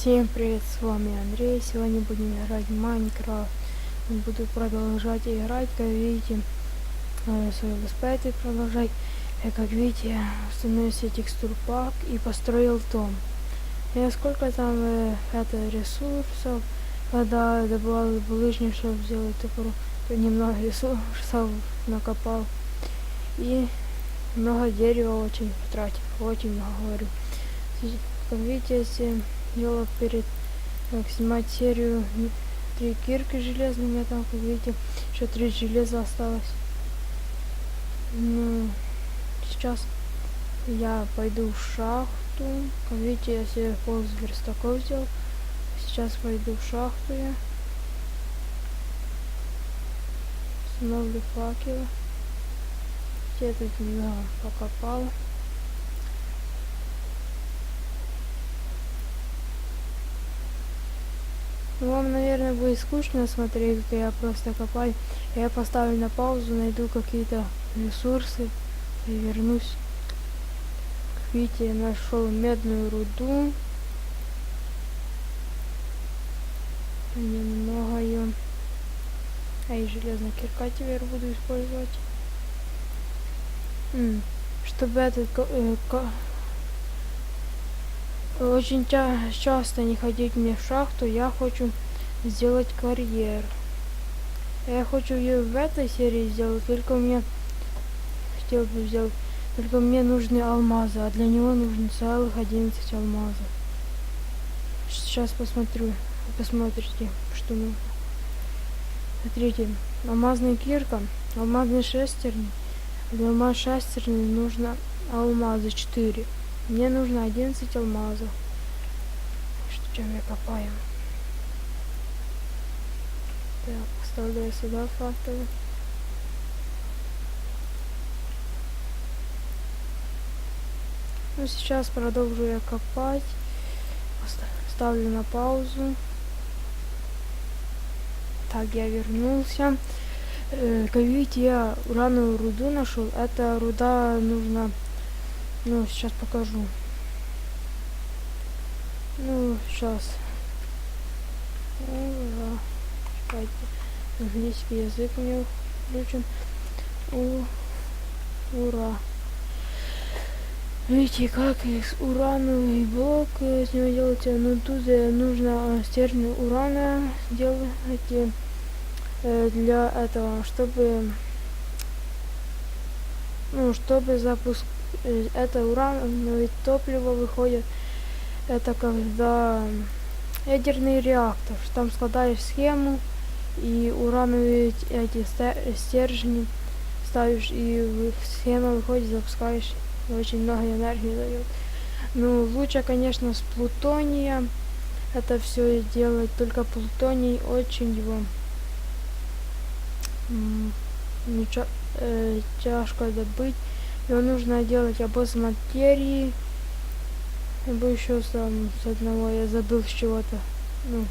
Всем привет, с вами Андрей. Сегодня будем играть в Майнкрафт. Буду продолжать играть, как видите, э, свой летсплей продолжать. Я, как видите, установил себе текстур пак и построил дом. Я сколько там э, это ресурсов, когда добывал булыжник, чтобы сделать топор, то немного ресурсов накопал. И много дерева очень тратил, очень много говорю. Как видите, делал перед как снимать серию три кирки железные, у меня там, как видите, еще три железа осталось. Ну, сейчас я пойду в шахту. Как видите, я себе пол верстаков сделал. Сейчас пойду в шахту я. Установлю факелы. Я тут немного покопала. Вам, наверное, будет скучно смотреть, как я просто копаю. Я поставлю на паузу, найду какие-то ресурсы и вернусь. Как видите, я нашел медную руду. Немного ее. А и железная кирка теперь буду использовать. Чтобы этот э, очень ча часто не ходить мне в шахту, я хочу сделать карьер. Я хочу ее в этой серии сделать, только мне хотел бы сделать, только мне нужны алмазы, а для него нужно целых 11 алмазов. Сейчас посмотрю, посмотрите, что нужно. Смотрите, алмазная кирка, алмазный шестерни. Для алмаз шестерни нужно алмазы 4. Мне нужно 11 алмазов. Что, чем я копаю? Так, вставляю сюда факторы. Ну, сейчас продолжу я копать. Ставлю на паузу. Так, я вернулся. Э, я урановую руду нашел. Эта руда нужна ну, сейчас покажу. Ну, сейчас. Ура. Чекайте. Английский язык у меня включен. У, ура. Видите, как из урановый блок с него делается. Ну, тут нужно стержень урана делать э, для этого, чтобы ну, чтобы запускать Э, это урановое топливо выходит. Это когда ядерный реактор. Там складаешь схему и урановые эти стержни ставишь и схема выходит, запускаешь. Очень много энергии дает. Ну, лучше, конечно, с плутония это все делать. Только плутоний очень его ничего, э, тяжко добыть. Его нужно делать або с материи, либо еще сам с одного, я забыл с чего-то. Ну,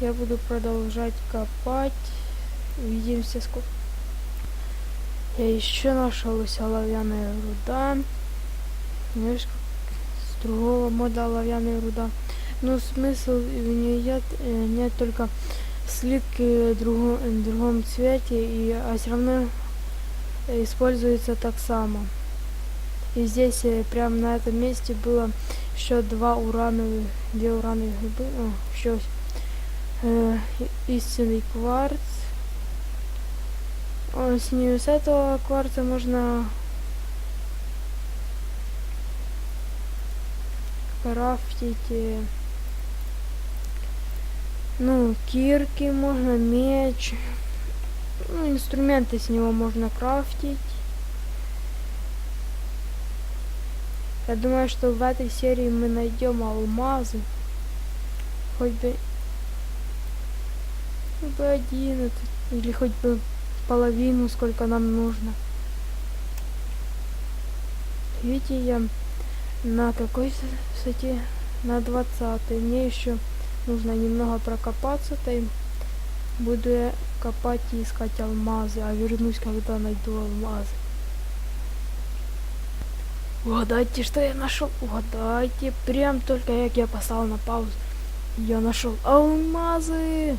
я буду продолжать копать. Увидимся сколько. Я еще нашел оловянная руда. Знаешь, с другого мода оловянная руда. Но смысл в нее нет, э, нет только слитки в другом, в другом цвете, и, а все равно используется так само. И здесь э, прямо на этом месте было еще два урановых, две урановых грибы, о, еще э, истинный кварц. О, с, нее, с этого кварца можно крафтить э, ну, кирки можно, меч, ну, инструменты с него можно крафтить. Я думаю, что в этой серии мы найдем алмазы. Хоть бы... Хоть бы один, или хоть бы половину, сколько нам нужно. Видите, я на какой высоте? На 20 Мне еще нужно немного прокопаться. -то. Буду я копать и искать алмазы, а вернусь, когда найду алмазы. Угадайте, что я нашел. Угадайте. Прям только як я поставил на паузу. Я нашел алмазы.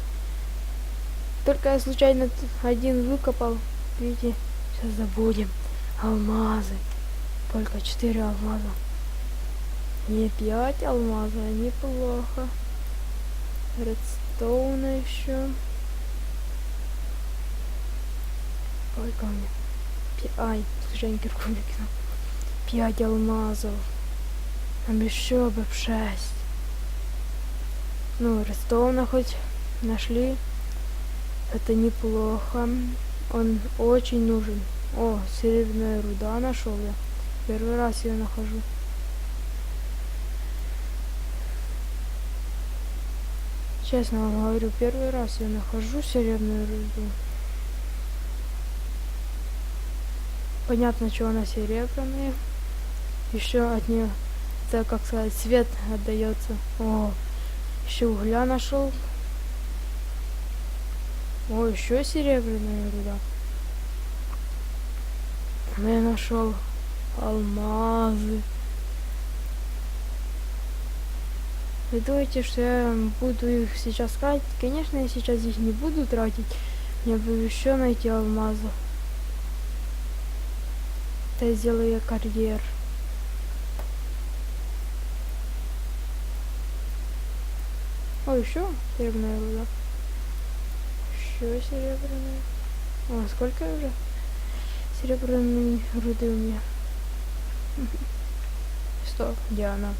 Только я случайно один выкопал. Видите, сейчас забудем. Алмазы. Только четыре алмаза. Не пять алмаза, неплохо. Редстоуна еще. Сколько у меня? Пи- Ай, случайно кирку выкинул. Пять алмазов. Нам еще бы б шесть. Ну, Редстоуна хоть нашли. Это неплохо. Он очень нужен. О, серебряная руда нашел я. Первый раз ее нахожу. Честно вам говорю, первый раз я нахожу серебряную руду. Понятно, что она серебряная. Еще от нее, так как сказать, свет отдается. О, еще угля нашел. О, еще серебряная руда. Ну, Я нашел алмазы. Вы думаете, что я буду их сейчас тратить? Конечно, я сейчас их не буду тратить. Мне бы еще найти алмазов. Это сделаю я карьер. О, еще серебряная руда. Еще серебряная. О, сколько уже? Серебряной руды у меня. Стоп, где она?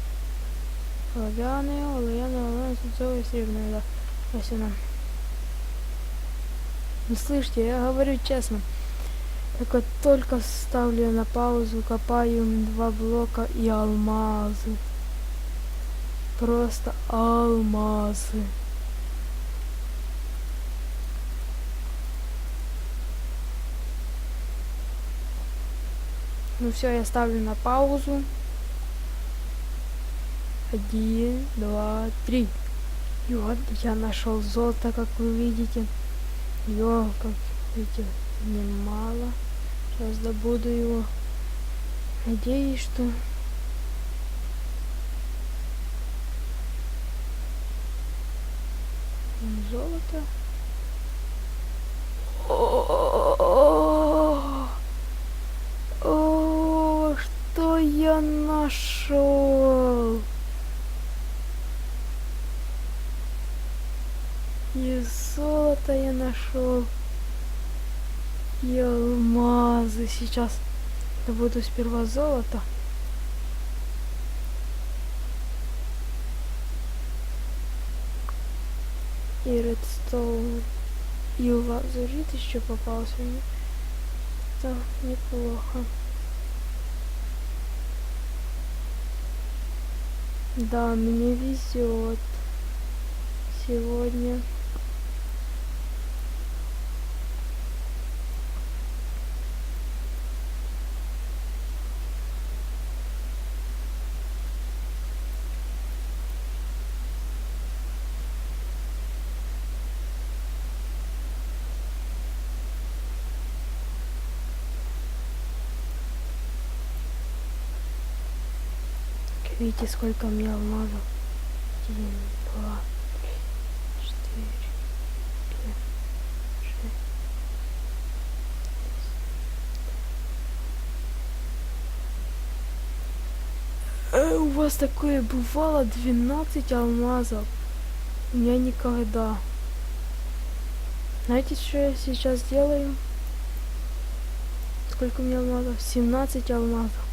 Оловянная, оловянная, оловянная, свинцовая, серебряная, да. Вот она. Ну, слышите, я говорю честно. Так вот только ставлю на паузу, копаю два блока и алмазы. Просто алмазы. Ну все, я ставлю на паузу. Один, два, три. И вот я нашел золото, как вы видите. Йо, как видите, немало. Сейчас добуду его. Надеюсь, что... Золото. О, что я нашел? И золото я нашел. И алмазы. Сейчас добуду сперва золото. И редстоун. И лазурит еще попался мне. Да, неплохо. Да, мне везет сегодня. Видите, сколько у меня алмазов? Один, два, три, четыре, пять, шесть. Э, у вас такое бывало 12 алмазов? У меня никогда. Знаете, что я сейчас делаю? Сколько у меня алмазов? 17 алмазов.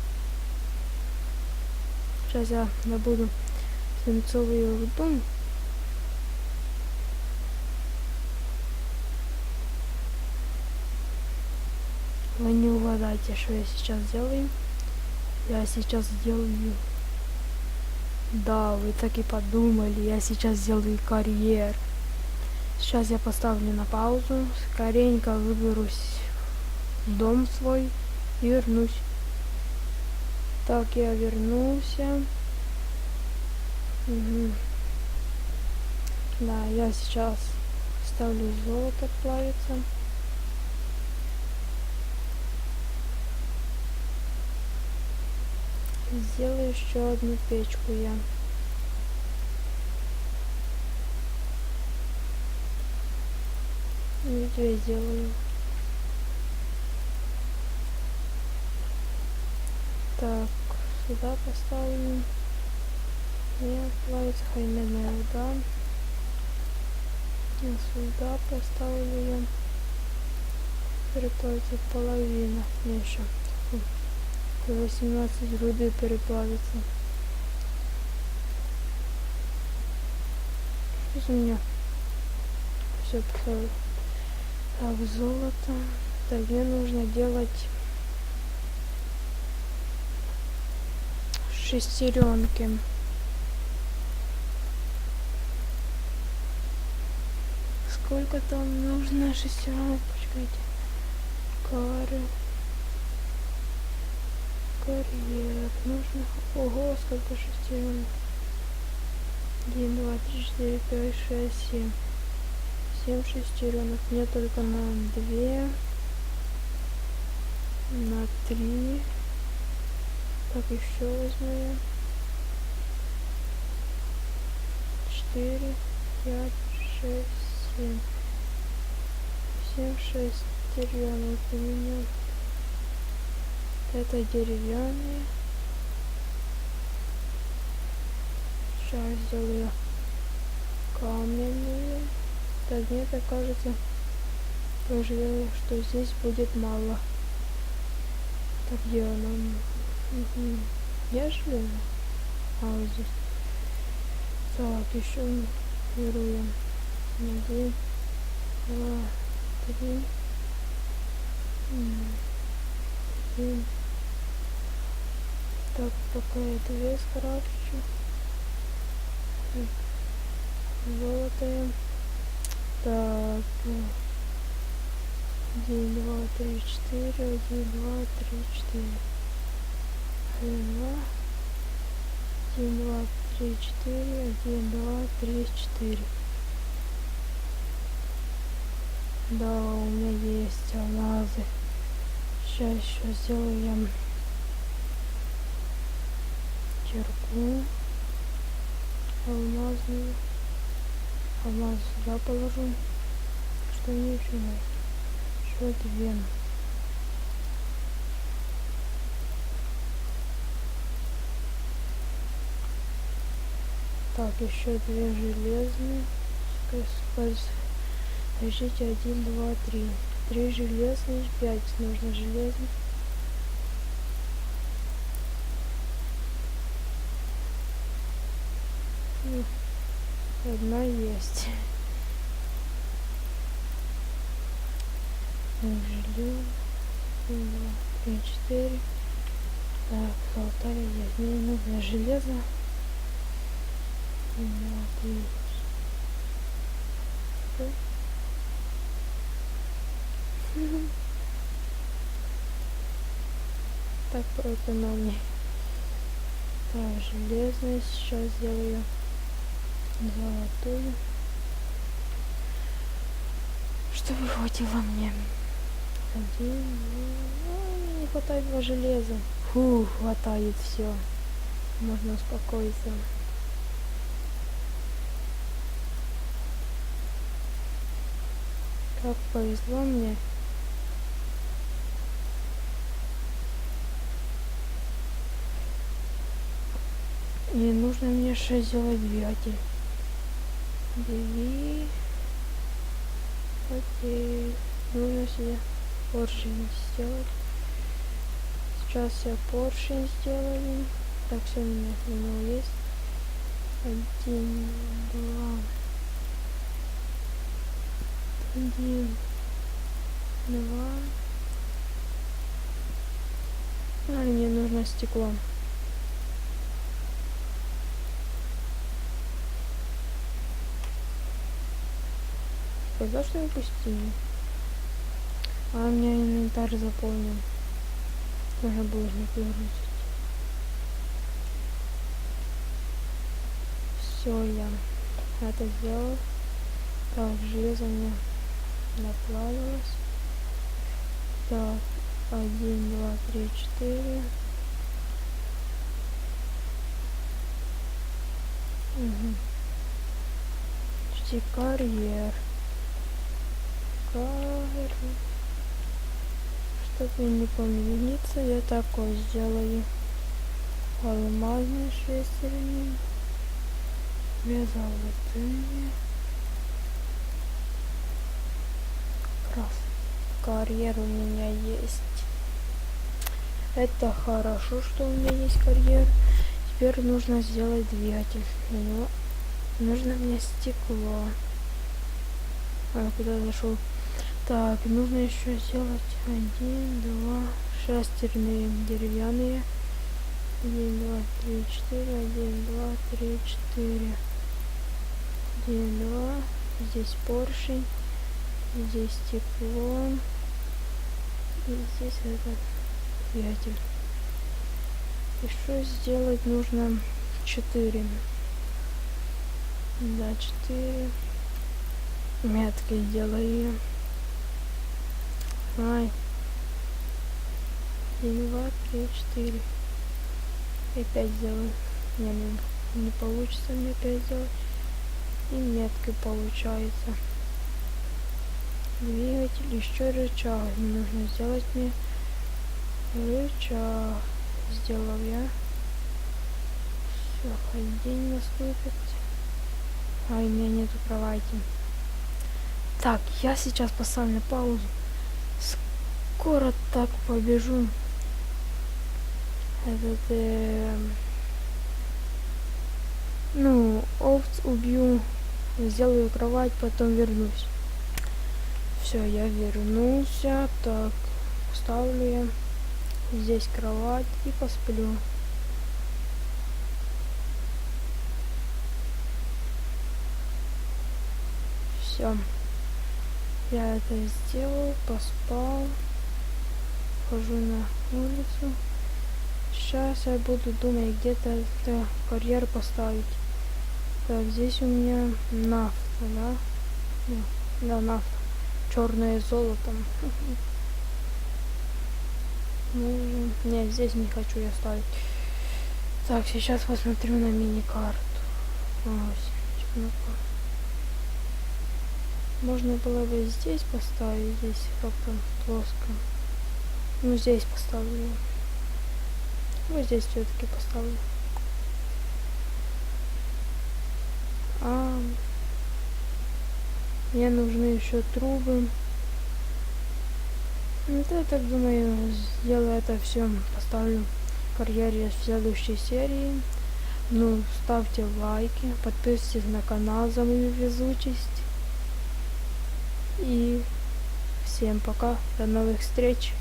Сейчас я добуду свинцовую руду. Вы не угадайте, что я сейчас делаю. Я сейчас сделаю... Да, вы так и подумали. Я сейчас сделаю карьер. Сейчас я поставлю на паузу. Скоренько выберусь в дом свой и вернусь. Так, я вернулся. Угу. Да, я сейчас ставлю золото плавиться. Сделаю еще одну печку я. И две сделаю. Так, сюда поставим. Не плавится хайменная вода. И сюда поставлю я. Переплавится половина. Не еще. 18 руды переплавится. Что у меня? Все поставлю. Так, золото. Так, мне нужно делать шестеренки. Сколько там нужно шестеренок? Почекайте. Кары. Карьер. Нужно. Ого, сколько шестеренок. Один, два, три, четыре, пять, шесть, семь. Семь шестеренок. Мне только на две. На три. Так, еще возьму я. Четыре, пять, шесть, семь. Семь шестеренок у меня. Это деревянные. Сейчас сделаю каменные. Так, мне так кажется, тоже, что здесь будет мало. Так, где она? Я вот здесь. Так, еще беру я. Один, два, три. Один. Так, пока я две скрафчу. Золотое. Так. Один, два, три, четыре. Один, два, три, четыре. Два. Один, два, три, четыре. Один, два, три, четыре. Да, у меня есть алмазы. Сейчас еще сделаю я кирку алмазную. Алмаз сюда положу. Что мне еще нужно? Еще две. Так, еще две железные. Подождите, один, два, три. Три железных, пять нужно железных. Одна есть. Железо. Два, три, четыре. Так, золотая есть. Мне нужно железо. Так, поэкономнее. Так, железный сейчас сделаю золотую. Чтобы хватило мне. Один, два, не хватает два железа. Фу, хватает все. Можно успокоиться. Как повезло мне. И нужно мне 6 сделать двигатель. Двигатель. Окей. Нужно себе поршень сделать. Сейчас я поршень сделаю. Так, все у меня у есть. Один, два. Один, два. А, мне нужно стекло. Сказал, что я пустыню. А у меня инвентарь заполнен. Нужно булыжник выгрузить. Все, я это сделал. Так, железо мне наплавилось. Так, один, два, три, четыре. Угу. Почти карьер. Кар... Чтоб я не помениться, я такой сделаю. Алмазный шестерни. Две золотые. Крас. Карьер у меня есть. Это хорошо, что у меня есть карьер. Теперь нужно сделать двигатель. Для нужно мне стекло. А, куда зашел? Так, нужно еще сделать один, два, шестерные деревянные. Один, два, три, четыре, один, два, три, четыре. Один, два. Здесь поршень. Здесь стекло. И здесь этот двигатель. Еще сделать нужно 4. Да, 4. Метки делаю. Ай. 1, 2, 3, 4. И 5 сделаю. Не, не, не получится мне 5 сделать. И метки получается. Двигатель, еще рычаг. Нужно сделать мне рычаг. Сделал я. Все, хоть день наступит. Ай, у меня нету кровати. Так, я сейчас поставлю на паузу. Скоро так побежу. Этот, э, ну, овц убью, сделаю кровать, потом вернусь. Все, я вернулся. Так, ставлю я здесь кровать и посплю. Все. Я это сделал, поспал. Хожу на улицу. Сейчас я буду думать, где-то это карьер поставить. Так, здесь у меня нафта, да? Да, нафта. Черное золото. Ну, нет, здесь не хочу я ставить. Так, сейчас посмотрю на мини-карту. Можно было бы здесь поставить, здесь как-то плоско. Ну, здесь поставлю. Вот здесь все-таки поставлю. А, мне нужны еще трубы. Ну, я так думаю, сделаю это все, поставлю карьере в следующей серии. Ну, ставьте лайки, подписывайтесь на канал за мою везучесть. И всем пока, до новых встреч.